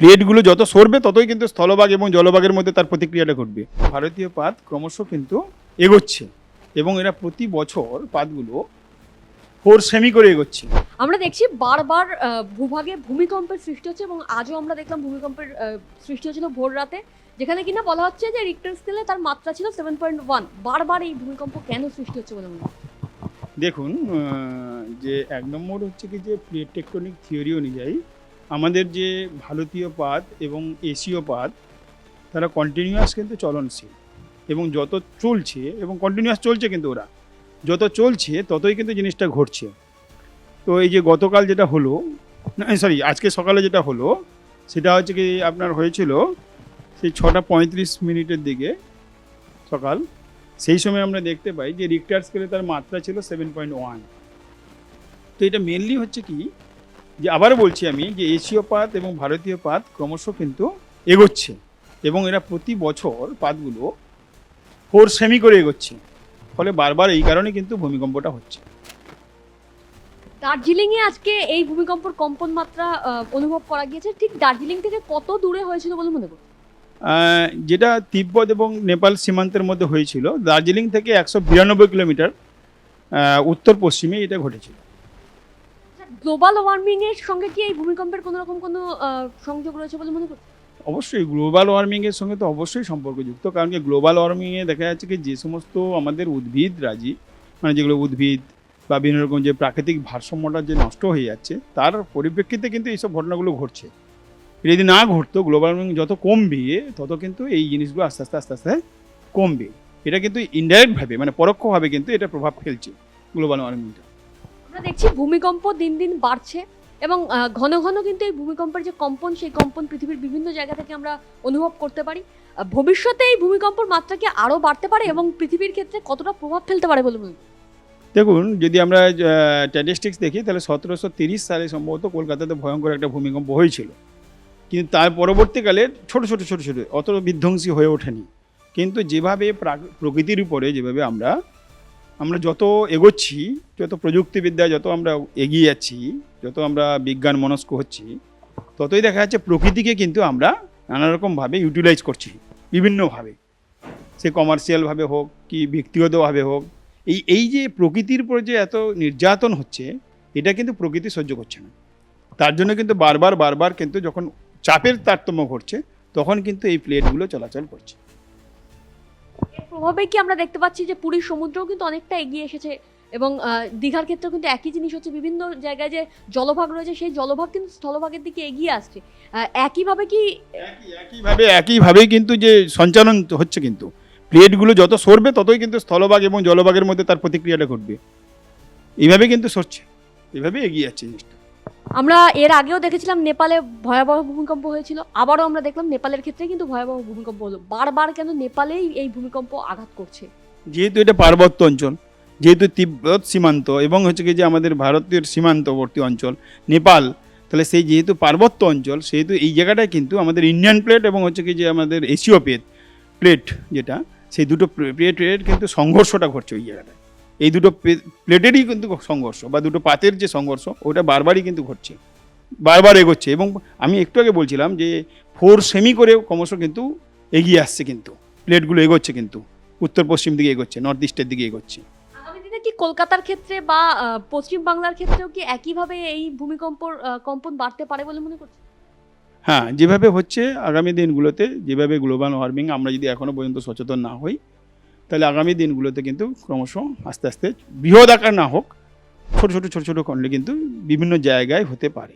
প্লেটগুলো যত সরবে ততই কিন্তু স্থলভাগ এবং জলভাগের মধ্যে তার প্রতিক্রিয়াটা ঘটবে। ভারতীয় পাত ক্রমশ কিন্তু এগোচ্ছে এবং এরা প্রতি বছর পাতগুলো ফোর সেমি করে এগোচ্ছে। আমরা দেখছি বারবার ভূভাগে ভূমিকম্পের সৃষ্টি হচ্ছে এবং আজও আমরা দেখলাম ভূমিকম্পের সৃষ্টি হচ্ছিল ভোর রাতে যেখানে কিনা বলা হচ্ছে যে রিক্টার স্কেলে তার মাত্রা ছিল সেভেন পয়েন্ট ওয়ান বারবার এই ভূমিকম্প কেন সৃষ্টি হচ্ছে বলে মনে দেখুন যে এক নম্বর হচ্ছে কি যে প্লেট টেকটনিক থিওরি অনুযায়ী আমাদের যে ভারতীয় পাত এবং এশীয় পাত তারা কন্টিনিউয়াস কিন্তু চলনশীল এবং যত চলছে এবং কন্টিনিউয়াস চলছে কিন্তু ওরা, যত চলছে ততই কিন্তু জিনিসটা ঘটছে। তো এই যে গতকাল যেটা হলো সরি আজকে সকালে যেটা হলো, সেটা হচ্ছে কি আপনার হয়েছিল সেই ছটা পঁয়ত্রিশ মিনিটের দিকে সকাল। সেই সময় আমরা দেখতে পাই যে রিক্টার স্কেলে তার মাত্রা ছিল সেভেন পয়েন্ট ওয়ান তো এটা মেনলি হচ্ছে কি যে আবারও বলছি আমি যে এশীয় পাত এবং ভারতীয় পাত ক্রমশ কিন্তু এগোচ্ছে এবং এরা প্রতি বছর পাতগুলো ফোর সেমি করে এগোচ্ছে। ফলে বারবার এই কারণে কিন্তু ভূমিকম্পটা হচ্ছে। দার্জিলিং এ আজকে এই ভূমিকম্পর কম্পন মাত্রা অনুভব করা গিয়েছে। ঠিক দার্জিলিং থেকে কত দূরে হয়েছিল বলে মনে করো যেটা তিব্বত এবং নেপাল সীমান্তের মধ্যে হয়েছিল দার্জিলিং থেকে একশো বিরানব্বই কিলোমিটার উত্তর পশ্চিমে এটা ঘটেছিল। গ্লোবাল ওয়ার্মিং এর সঙ্গে কি এই ভূমিকম্পের কোনো রকম কোনো সংযোগ রয়েছে বলে মনে করো অবশ্যই গ্লোবাল ওয়ার্মিংয়ের সঙ্গে তো অবশ্যই সম্পর্কযুক্ত, কারণ কি গ্লোবাল ওয়ার্মিংয়ে দেখা যাচ্ছে কি যে সমস্ত আমাদের উদ্ভিদ রাজি মানে যেগুলো উদ্ভিদ বা বিভিন্ন রকম যে প্রাকৃতিক ভারসাম্যটা যে নষ্ট হয়ে যাচ্ছে, তার পরিপ্রেক্ষিতে কিন্তু এইসব ঘটনাগুলো ঘটছে। যদি না ঘটতো গ্লোবাল ওয়ার্মিং যত কমবে, তত কিন্তু এই জিনিসগুলো আস্তে আস্তে আস্তে আস্তে কমবে। এটা কিন্তু ইনডাইরেক্টভাবে মানে পরোক্ষভাবে কিন্তু এটা প্রভাব ফেলছে গ্লোবাল ওয়ার্মিংটা আমরা দেখছি ভূমিকম্প দিন দিন বাড়ছে এবং ঘন ঘন কিন্তু এই ভূমিকম্পের যে কম্পন, সেই কম্পন পৃথিবীর বিভিন্ন জায়গা থেকে আমরা অনুভব করতে পারি। ভবিষ্যতে এই ভূমিকম্পর মাত্রা কি আরও বাড়তে পারে এবং পৃথিবীর ক্ষেত্রে কতটা প্রভাব ফেলতে পারে বলে দেখুন, যদি আমরা স্ট্যাটিস্টিক্স দেখি, তাহলে সতেরোশো তিরিশ সালে সম্ভবত কলকাতাতে ভয়ঙ্কর একটা ভূমিকম্প হয়েছিল। কিন্তু তার পরবর্তীকালে ছোট ছোট ছোট ছোট, অত বিধ্বংসী হয়ে ওঠেনি। কিন্তু যেভাবে প্রাক- প্রকৃতির উপরে যেভাবে আমরা আমরা যত এগোচ্ছি, যত প্রযুক্তিবিদ্যা যত আমরা এগিয়ে যাচ্ছি, যত আমরা বিজ্ঞান মনস্ক হচ্ছি, ততই দেখা যাচ্ছে প্রকৃতিকে কিন্তু আমরা নানা রকমভাবে ইউটিলাইজ করছি, বিভিন্নভাবে। সে কমার্শিয়ালভাবে হোক কি ব্যক্তিগতভাবে হোক, এই এই যে প্রকৃতির উপর যে এত নির্যাতন হচ্ছে, এটা কিন্তু প্রকৃতি সহ্য করছে না। তার জন্য কিন্তু বারবার বারবার কিন্তু যখন চাপের তারতম্য ঘটছে, তখন কিন্তু এই প্লেটগুলো চলাচল করছে। প্রভাবে কি আমরা দেখতে পাচ্ছি যে পুরীর সমুদ্রও কিন্তু অনেকটা এগিয়ে এসেছে এবং দীঘার ক্ষেত্রেও কিন্তু একই জিনিস হচ্ছে বিভিন্ন জায়গায় যে জলভাগ রয়েছে, সেই জলভাগ কিন্তু স্থলভাগের দিকে এগিয়ে আসছে। একইভাবে কি একই, একইভাবে, একইভাবেই কিন্তু যে সঞ্চালন হচ্ছে কিন্তু। প্লেটগুলো যত সরবে ততই কিন্তু স্থলভাগ এবং জলভাগের মধ্যে তার প্রতিক্রিয়াটা ঘটবে। এইভাবে কিন্তু সরছে। এইভাবে এগিয়ে যাচ্ছে জিনিসটা। আমরা এর আগেও দেখেছিলাম নেপালে ভয়াবহ ভূমিকম্প হয়েছিল, আবারও আমরা দেখলাম নেপালের ক্ষেত্রে কিন্তু ভয়াবহ ভূমিকম্প হলো। বারবার কেন নেপালেই এই ভূমিকম্প আঘাত করছে? যেহেতু এটা পার্বত্য অঞ্চল, যেহেতু তিব্বত সীমান্ত এবং হচ্ছে কি যে আমাদের ভারতের সীমান্তবর্তী অঞ্চল, নেপাল, তাহলে সেই যেহেতু পার্বত্য অঞ্চল, সেহেতু এই জায়গাটায় কিন্তু আমাদের ইন্ডিয়ান প্লেট এবং হচ্ছে কি যে আমাদের এশীয় প্লেট প্লেট যেটা, সেই দুটো প্লেটের কিন্তু সংঘর্ষটা ঘটছে ওই জায়গাটায়। এই দুটো প্লেটেরই কিন্তু সংঘর্ষ বা দুটো পাতের যে সংঘর্ষ ওটা বারবারই কিন্তু ঘটছে বারবার এগোচ্ছে এবং আমি একটু আগে বলছিলাম যে ফোর সেমি করে ক্রমশ কিন্তু এগিয়ে আসছে কিন্তু প্লেটগুলো এগোচ্ছে কিন্তু উত্তর পশ্চিম দিকে এগোচ্ছে নর্থ ইস্টের দিকে এগোচ্ছে। কি কলকাতার ক্ষেত্রে বা পশ্চিম বাংলার ক্ষেত্রেও কি একইভাবে এই ভূমিকম্পর আহ, কম্পন বাড়তে পারে বলে মনে করছে হ্যাঁ যেভাবে হচ্ছে আগামী দিনগুলোতে যেভাবে গ্লোবাল ওয়ার্মিং আমরা যদি এখনও পর্যন্ত সচেতন না হই তাহলে আগামী দিনগুলোতে কিন্তু ক্রমশ আস্তে আস্তে বৃহৎ আকার না হোক, ছোটো ছোটো ছোটো ছোটো খণ্ডে কিন্তু বিভিন্ন জায়গায় হতে পারে।